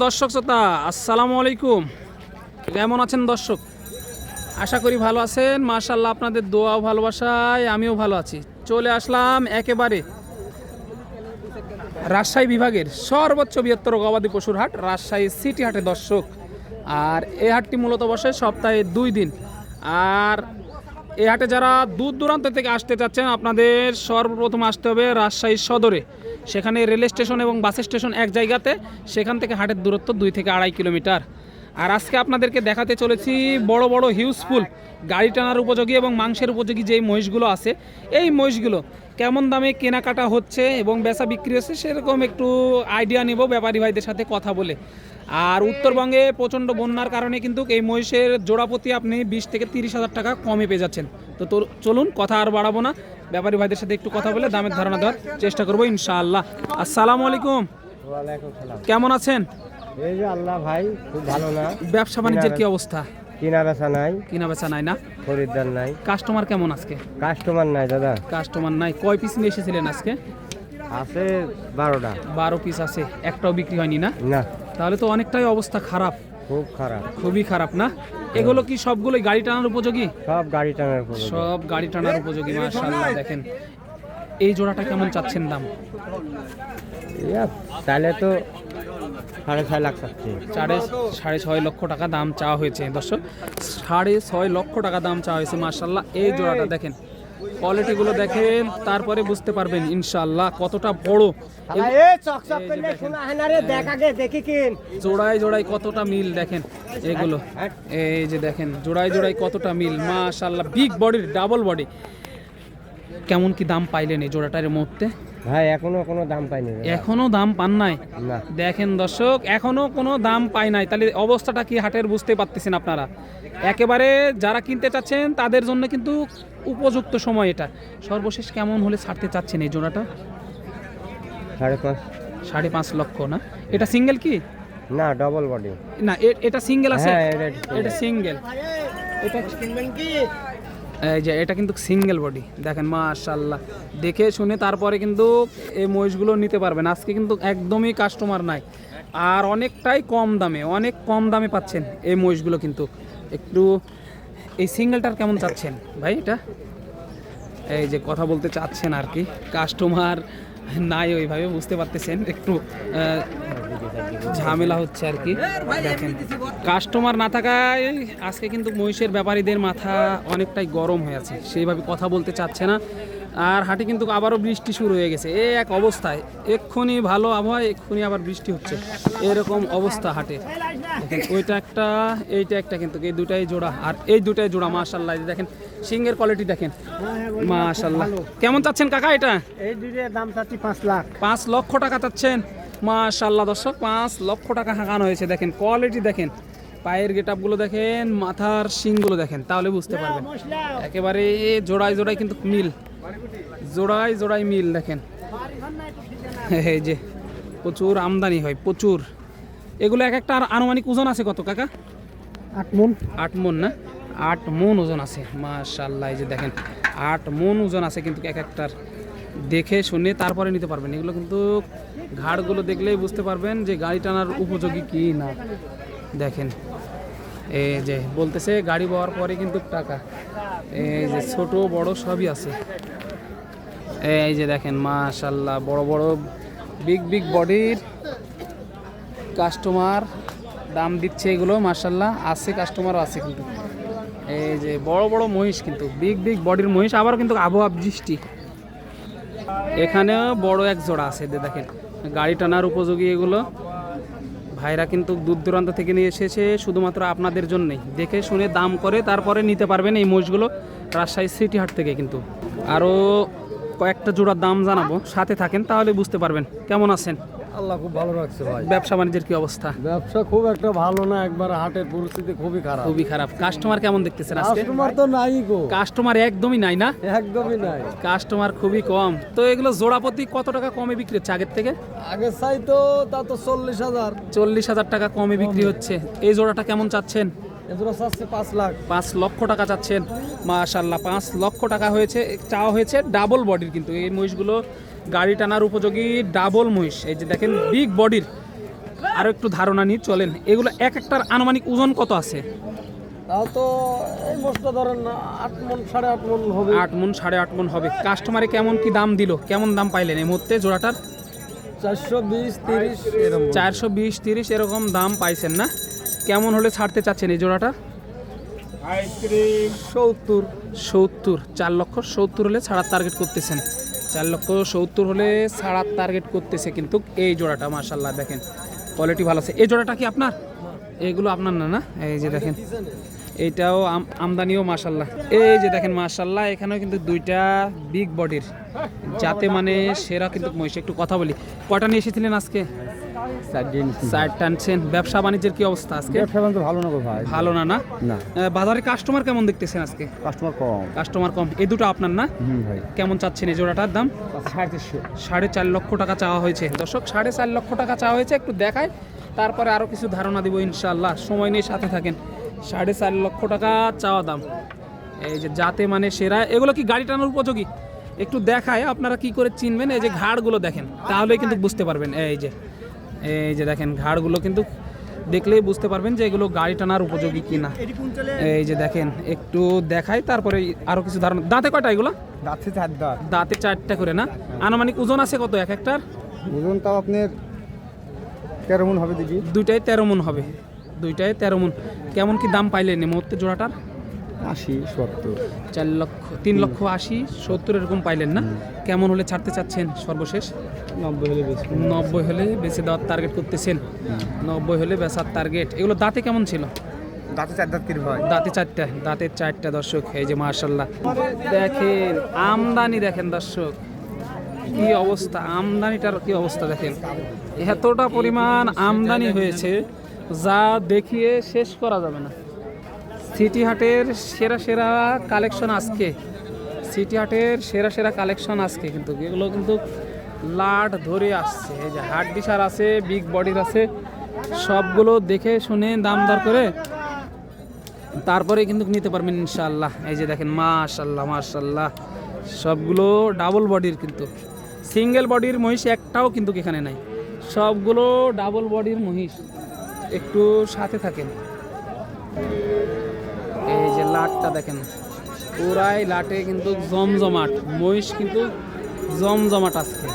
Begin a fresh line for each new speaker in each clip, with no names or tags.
দর্শক শ্রোতা, আসসালামু আলাইকুম। কেমন আছেন দর্শক? আশা করি ভালো আছেন। মাশাল্লাহ আপনাদের দোয়া ভালোবাসায় আমিও ভালো আছি। চলে আসলাম একেবারে রাজশাহী বিভাগের সর্বোচ্চ বৃহত্তর গবাদি পশুর হাট, রাজশাহী সিটি হাটে দর্শক। আর এই হাটটি মূলত বসে সপ্তাহে দুই দিন। আর এই হাটে যারা দূর দূরান্ত থেকে আসতে চাচ্ছেন, আপনাদের সর্বপ্রথম আসতে হবে রাজশাহী সদরে। সেখানে রেল স্টেশন এবং বাস স্টেশন এক জায়গাতে, সেখান থেকে হাটের দূরত্ব দুই থেকে আড়াই কিলোমিটার। আর আজকে আপনাদেরকে দেখাতে চলেছি বড় বড় হিউজফুল গাড়ি টানার উপযোগী এবং মাংসের উপযোগী যেই মহিষগুলো আছে, এই মহিষগুলো কেমন দামে কেনাকাটা হচ্ছে এবং বেচা বিক্রি হচ্ছে সেরকম একটু আইডিয়া নেব ব্যাপারী ভাইদের সাথে কথা বলে। আর উত্তরবঙ্গে প্রচণ্ড বন্যার কারণে কিন্তু এই মহিষের জোড়াপতি আপনি বিশ থেকে তিরিশ হাজার টাকা কমে পেয়ে যাচ্ছেন। তো তোর চলুন কথা আর বাড়াবো না। ব্যাপারী ভাইদের সাথে একটু কথা বলে দামের ধারণা দেওয়ার চেষ্টা করব ইনশাআল্লাহ। আসসালামু আলাইকুম। কেমন আছেন?
এই যে আল্লাহ ভাই খুব ভালো না?
ব্যবসা বাণিজ্যের কি অবস্থা?
কিনা বেচা নাই।
কিনা বেচা নাই না?
খরিদ্দার নাই।
কাস্টমার কেমন আজকে?
কাস্টমার নাই দাদা।
কাস্টমার নাই। কয় পিস নিয়ে এসেছিলেন আজকে?
আছে বারোটা।
বারো পিস আছে। একটাও বিক্রি হয়নি না?
না।
তাহলে তো অনেকটাই অবস্থা খারাপ।
খুব খারাপ।
খুবই খারাপ না? এগুলো কি সবগুলোই গাড়ি টানার উপযোগী?
সব গাড়ি টানার উপর
সব গাড়ি টানার উপযোগী মাশাআল্লাহ দেখেন। এই জোড়াটা কেমন চাচ্ছেন দাম?
তাহলে তো সাড়ে ছয় লাখ চাচ্ছি।
সাড়ে সাড়ে ছয় লক্ষ টাকা দাম চাওয়া হয়েছে দর্শক। সাড়ে ছয় লক্ষ টাকা দাম চাওয়া হয়েছে মার্শাল্লাহ এই জোড়াটা দেখেন কোয়ালিটিগুলো দেখেন তারপরে বুঝতে পারবেন ইনশাল্লাহ কতটা বড়। জোড়ায় জোড়ায় কতটা মিল দেখেন এগুলো। এই যে দেখেন জোড়ায় জোড়ায় কতটা মিল মাশাল্লাহ বিগ বডির ডাবল বডি কেমন কি দাম পাইলেন এই জোড়াটার মধ্যে?
ভাই এখনও কোনো দাম পাইনি
এখনও দাম পান নাই? দেখেন দর্শক এখনও কোনো দাম পাই নাই। তাহলে অবস্থাটা কি হাটের বুঝতে পারতেছেন আপনারা? একেবারে যারা কিনতে চাচ্ছেন তাদের জন্য কিন্তু উপযুক্ত সময় এটা। সর্বশেষ কেমন হলে ছাড়তে চাচ্ছেন এই জোড়াটা?
সাড়ে পাঁচ।
সাড়ে পাঁচ লক্ষ না? এটা সিঙ্গেল কি?
না ডবল বডি
না এ- এটা সিঙ্গেল আছে?
হ্যাঁ এটা
এটা সিঙ্গেল কি? এই যে এটা কিন্তু সিঙ্গেল বডি দেখেন মাশাল্লাহ দেখে শুনে তারপরে কিন্তু এই মহিষগুলো নিতে পারবেন। আজকে কিন্তু একদমই কাস্টমার নাই। আর অনেকটাই কম দামে অনেক কম দামে পাচ্ছেন এই মহিষগুলো কিন্তু। একটু এই সিঙ্গেলটার কেমন চাচ্ছেন? ভাই, এটা? এই যে কথা বলতে চাচ্ছেন আর কি। কাস্টমার নাই ওইভাবে, বুঝতে পারতেছেন? একটু ঝামেলা হচ্ছে আর কি। দেখেন, কাস্টমার না থাকায় আজকে কিন্তু মহিষের ব্যাপারীদের মাথা অনেকটাই গরম হয়ে আছে। সেইভাবে কথা বলতে চাচ্ছে না। আর হাটে কিন্তু আবারও বৃষ্টি শুরু হয়ে গেছে। এই এক অবস্থায়। এক্ষুনি ভালো আবহাওয়া এক্ষুনি আবার বৃষ্টি হচ্ছে। এরকম অবস্থা হাটে। ওইটা একটা এইটা একটা কিন্তু। এই দুটাই জোড়া। আর এই দুটাই জোড়া মাশাল্লাহ দেখেন সিংহের কোয়ালিটি দেখেন। মাশাল্লাহ কেমন চাচ্ছেন কাকা এটা?
এই দুইটার দাম চাচ্ছি পাঁচ লাখ।
পাঁচ লক্ষ টাকা চাচ্ছেন? মাশাল্লাহ দর্শক পাঁচ লক্ষ টাকা হাঁকানো হয়েছে। দেখেন কোয়ালিটি দেখেন। পায়ের গেটআপগুলো দেখেন মাথার শিংগুলো দেখেন। তাহলে বুঝতে পারবেন। একেবারে জোড়ায় জোড়ায় কিন্তু মিল। জোড়ায় জোড়ায় মিল দেখেন। এই যে প্রচুর আমদানি হয় প্রচুর। এগুলো এক একটা আনুমানিক ওজন আছে কত কাকা?
আট মন।
আট মন না? আট মন ওজন আছে মাশাল্লাহ এই যে দেখেন। আট মন ওজন আছে কিন্তু এক একটার। দেখে শুনে তারপরে নিতে পারবেন। এগুলো কিন্তু ঘাড়গুলো দেখলেই বুঝতে পারবেন যে গাড়ি টানার উপযোগী কি না। দেখেন এই যে বলতেছে গাড়ি পাওয়ার পরে কিন্তু টাকা। এই যে ছোট বড় সবই আছে। এই যে দেখেন মাশাল্লাহ বড় বড় বিগ বিগ বডির কাস্টমার দাম দিচ্ছে এগুলো মার্শাল্লাহ আছে কাস্টমারও আছে কিন্তু। এই যে বড় বড় মহিষ কিন্তু বিগ বিগ বডির মহিষ আবার কিন্তু আবহাওয়া বৃষ্টি। এখানেও বড় এক জোড়া আছে দেখেন, গাড়ি টানার উপযোগী এগুলো। ভাইরা কিন্তু দূর দূরান্ত থেকে নিয়ে এসেছে, শুধুমাত্র আপনাদের জন্যই। দেখে শুনে দাম করে, তারপরে নিতে পারবেন এই মহিষগুলো রাজশাহী সিটি হাট থেকে কিন্তু। আরও কয়েকটা জোড়ার দাম জানাব সাথে থাকেন তাহলে বুঝতে পারবেন। কেমন আছেন?
আল্লাহ খুব ভালো রাখছে ভাই।
ব্যবসা বাণিজ্যের কি অবস্থা?
ব্যবসা খুব একটা ভালো না একবার হাটের পরিস্থিতি খুবই খারাপ।
খুবই খারাপ। কাস্টমার কেমন দেখতেছেন আজকে?
কাস্টমার তো নাই গো।
কাস্টমার একদমই নাই না?
একদমই নাই।
কাস্টমার খুবই কম। তো এগুলো জোড়াপতি কত টাকা কমে বিক্রি হচ্ছে আগের থেকে?
আগে চাই তো তা তো চল্লিশ হাজার।
চল্লিশ হাজার টাকা কমে বিক্রি হচ্ছে। এই জোড়াটা কেমন চাচ্ছেন?
এগুলো চাচ্ছে পাঁচ লাখ।
পাঁচ লক্ষ টাকা চাচ্ছেন। মাশাল্লাহ পাঁচ লক্ষ টাকা হয়েছে চাওয়া হয়েছে ডাবল বডির কিন্তু। এই মহিষগুলো গাড়ি টানার উপযোগী ডাবল মহিষ। এই যে দেখেন বিগ বডির আরও একটু ধারণা নিয়ে চলেন। এগুলো এক একটার আনুমানিক ওজন কত আছে?
তাও তো এই মোষটা ধরেন না আট মন সাড়ে আট মন হবে।
আট মন সাড়ে আট মন হবে। কাস্টমারে কেমন কি দাম দিল? কেমন দাম পাইলেন এই মুহূর্তে জোড়াটার?
চারশো বিশ তিরিশ এরকম।
চারশো বিশ তিরিশ এরকম দাম পাইছেন না? কেমন হলে ছাড়তে চাচ্ছেন এই জোড়াটা?
সত্তর।
সত্তর চার লক্ষ সত্তর হলে ছাড়ার টার্গেট করতেছেন। চার লক্ষ সত্তর হলে ছাড়ার টার্গেট করতেছে কিন্তু এই জোড়াটা মার্শাল্লাহ দেখেন। কোয়ালিটি ভালো আছে। এই জোড়াটা কি আপনার? এইগুলো আপনার না না? এই যে দেখেন। এইটাও আম- আমদানিও মাশাল্লাহ এই যে দেখেন মাশাল্লাহ এখানেও কিন্তু দুইটা বিগ বডির যাতে মানে সেরা কিন্তু মহিষ। একটু কথা বলি। কটা নিয়ে এসেছিলেন আজকে? টানছেন। ব্যবসা বাণিজ্যের কি অবস্থা আজকে?
তো ভালো না ভাই।
ভালো না না?
না।
বাজারে কাস্টমার কেমন দেখতেছেন আজকে?
কাস্টমার কম।
কাস্টমার কম। এই দুটো আপনার না?
ভাই।
কেমন চাচ্ছেন এই জোড়াটার দাম?
সাড়ে
চার লক্ষ টাকা চাওয়া হয়েছে। দর্শক সাড়ে চার লক্ষ টাকা চাওয়া হয়েছে একটু দেখায় তারপরে আরও কিছু ধারণা দিব ইনশাল্লাহ সময় নিয়ে সাথে থাকেন। সাড়ে চার লক্ষ টাকা চাওয়া দাম। এই যে যাতে মানে সেরা। এগুলো কি গাড়ি টানার উপযোগী? একটু দেখায় আপনারা কি করে চিনবেন? এই যে ঘাড়গুলো দেখেন তাহলেই কিন্তু বুঝতে পারবেন। এই যে এই যে দেখেন ঘাড়গুলো কিন্তু দেখলেই বুঝতে পারবেন যে এগুলো গাড়ি টানার উপযোগী কিনা। এই যে দেখেন একটু দেখাই তারপরে আরও কিছু ধারণা। দাঁতে কয়টা এগুলো?
যাচ্ছে চার দাঁত
দাঁতে চারটা করে না? আনুমানিক ওজন আছে কত এক একটার?
ওজন তাও আপনার তেরো মন হবে দিদি
দুইটাই তেরো মন হবে। দুইটাই তেরো মন। কেমন কি দাম পাইলেন এই মুহূর্তে জোড়াটার?
আশি সত্তর।
চার লক্ষ তিন লক্ষ আশি সত্তর এরকম পাইলেন না? কেমন হলে ছাড়তে চাচ্ছেন সর্বশেষ?
নব্বই হলে বেশি
নব্বই হলে বেশি দেওয়ার টার্গেট করতেছেন। নব্বই হলে বেচার টার্গেট এগুলো দাঁতে কেমন ছিল?
দাঁতে চার দাঁত ভাই
দাঁতে চারটা দাঁতের চারটা দর্শক এই যে মার্শাল্লাহ দেখেন আমদানি দেখেন দর্শক। কি অবস্থা আমদানিটার কি অবস্থা দেখেন। এতটা পরিমাণ আমদানি হয়েছে যা দেখিয়ে শেষ করা যাবে না। সিটি হাটের সেরা সেরা কালেকশন আজকে। সিটি হাটের সেরা সেরা কালেকশন আজকে কিন্তু। এগুলো কিন্তু লাট ধরে আসছে। এই যে হাট ডিসার আছে, বিগ বডির আছে, সবগুলো দেখে শুনে দাম দর করে তারপরে কিন্তু নিতে পারবেন ইনশাআল্লাহ। এই যে দেখেন মাশাল্লাহ মাশাল্লাহ সবগুলো ডাবল বডির কিন্তু। সিঙ্গেল বডির মহিষ একটাও কিন্তু এখানে নাই। সবগুলো ডাবল বডির মহিষ। একটু সাথে থাকেন। এই যে লাটটা দেখেন, পুরাই লাটে কিন্তু জমজমাট, মহিষ কিন্তু জমজমাট আজকে।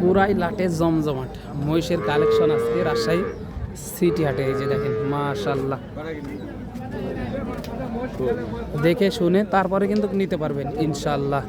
পুরাই লাটে জমজমাট, মহিষের কালেকশন আজকে রাজশাহী সিটি হাটে, এই যে দেখেন মাশাল্লাহ দেখে শুনে তারপরে কিন্তু নিতে পারবেন ইনশাল্লাহ